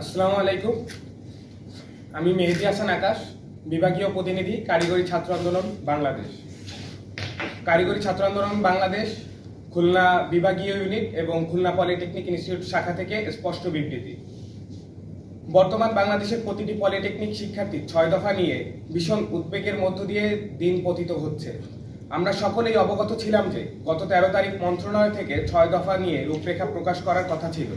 আসসালামু আলাইকুম। আমি মেহেদি হাসান আকাশ, বিভাগীয় প্রতিনিধি, কারিগরি ছাত্র আন্দোলন, বাংলাদেশ। কারিগরি ছাত্র আন্দোলন, বাংলাদেশ, খুলনা বিভাগীয় ইউনিট এবং খুলনা পলিটেকনিক ইনস্টিটিউট শাখা থেকে স্পষ্ট বিবৃতি। বর্তমান বাংলাদেশের প্রতিটি পলিটেকনিক শিক্ষার্থী ছয় দফা নিয়ে ভীষণ উদ্বেগের মধ্য দিয়ে দিন পতিত হচ্ছে। আমরা সকলেই অবগত ছিলাম যে গত তেরো তারিখ মন্ত্রণালয় থেকে ছয় দফা নিয়ে রূপরেখা প্রকাশ করার কথা ছিল।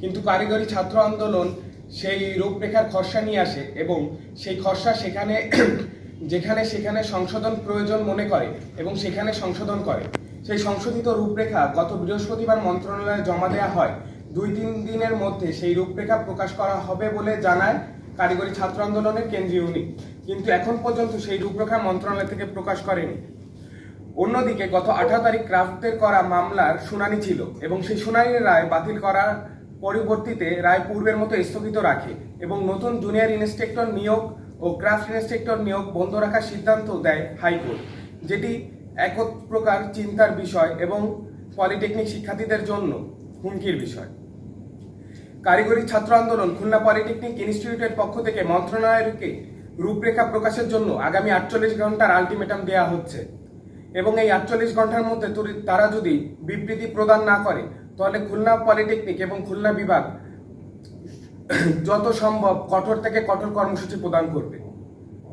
কিন্তু কারিগরি ছাত্র আন্দোলন সেই রূপরেখার খসড়া নিয়ে আসে এবং সেই খসড়া সেখানে যেখানে সেখানে সংশোধন প্রয়োজন মনে করে এবং সেখানে সংশোধন করে। সেই সংশোধিত রূপরেখা গত বৃহস্পতিবার মন্ত্রণালয়ে জমা দেওয়া হয়। দুই তিন দিনের মধ্যে সেই রূপরেখা প্রকাশ করা হবে বলে জানায় কারিগরি ছাত্র আন্দোলনের কেন্দ্রীয় ইউনিট। কিন্তু এখন পর্যন্ত সেই রূপরেখা মন্ত্রণালয় থেকে প্রকাশ করেনি। অন্যদিকে গত আঠারো তারিখ ক্রাফ্টের করা মামলার শুনানি ছিল এবং সেই শুনানির রায় বাতিল করার পরিবর্তিতে রায় পূর্বের মতো স্থগিত রাখে এবং নতুন জুনিয়র ইন্সপেক্টর নিয়োগ ও ক্রাফট ইন্সপেক্টর নিয়োগ বন্ধ রাখার সিদ্ধান্ত দেয় হাইকোর্ট, যেটি এক প্রকার চিন্তার বিষয় এবং পলিটেকনিক শিক্ষার্থীদের জন্য হুমকির বিষয়। কারিগরি ছাত্র আন্দোলন খুলনা পলিটেকনিক ইনস্টিটিউটের পক্ষ থেকে মন্ত্রণালয়কে রূপরেখা প্রকাশের জন্য আগামী আটচল্লিশ ঘণ্টার আলটিমেটাম দেওয়া হচ্ছে এবং এই আটচল্লিশ ঘণ্টার মধ্যে তারা যদি বিবৃতি প্রদান না করে তাহলে খুলনা পলিটেকনিক এবং খুলনা বিভাগ যত সম্ভব কঠোর থেকে কঠোর কর্মসূচি প্রদান করবে।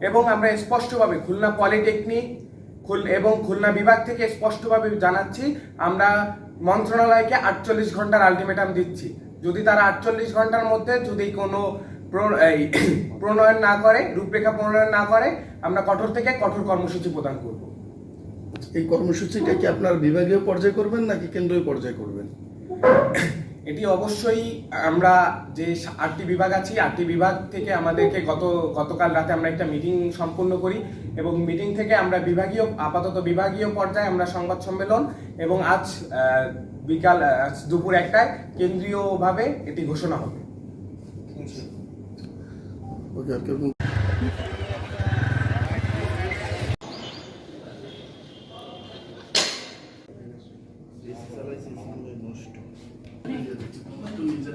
এবং আমরা স্পষ্টভাবে খুলনা পলিটেকনিক, খুল- এবং খুলনা বিভাগ থেকে স্পষ্টভাবে জানাচ্ছি, আমরা মন্ত্রণালয়কে আটচল্লিশ ঘণ্টার আলটিমেটাম দিচ্ছি। যদি তারা আটচল্লিশ ঘণ্টার মধ্যে যদি কোনো প্রণয়ন না করে, রূপরেখা প্রণয়ন না করে, আমরা কঠোর থেকে কঠোর কর্মসূচি প্রদান করব। এই কর্মসূচিটা কি আপনার বিভাগীয় পর্যায়ে করবেন নাকি কেন্দ্রীয় পর্যায়ে করবেন? এটি অবশ্যই আমরা যে আটটি বিভাগ আছি, আটটি বিভাগ থেকে আমাদেরকে গত, গতকাল রাতে আমরা একটা মিটিং সম্পূর্ণ করি এবং মিটিং থেকে আমরা বিভাগীয়, আপাতত বিভাগীয় পর্যায়ে আমরা সংবাদ সম্মেলন এবং আজ বিকাল দুপুর একটায় কেন্দ্রীয়ভাবে এটি ঘোষণা হবে।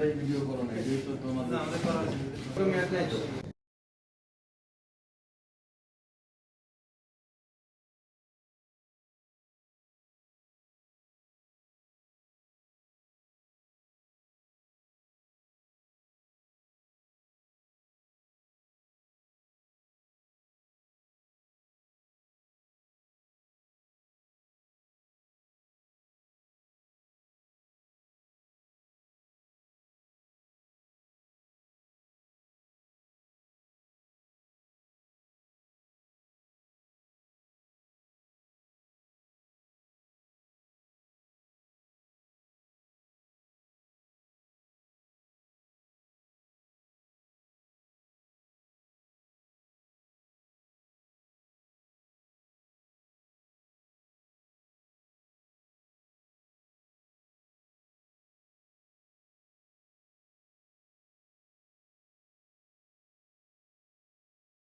ওকে আর কেউ নিজেরাই ভিডিও করো না যেহেতু তোমাদের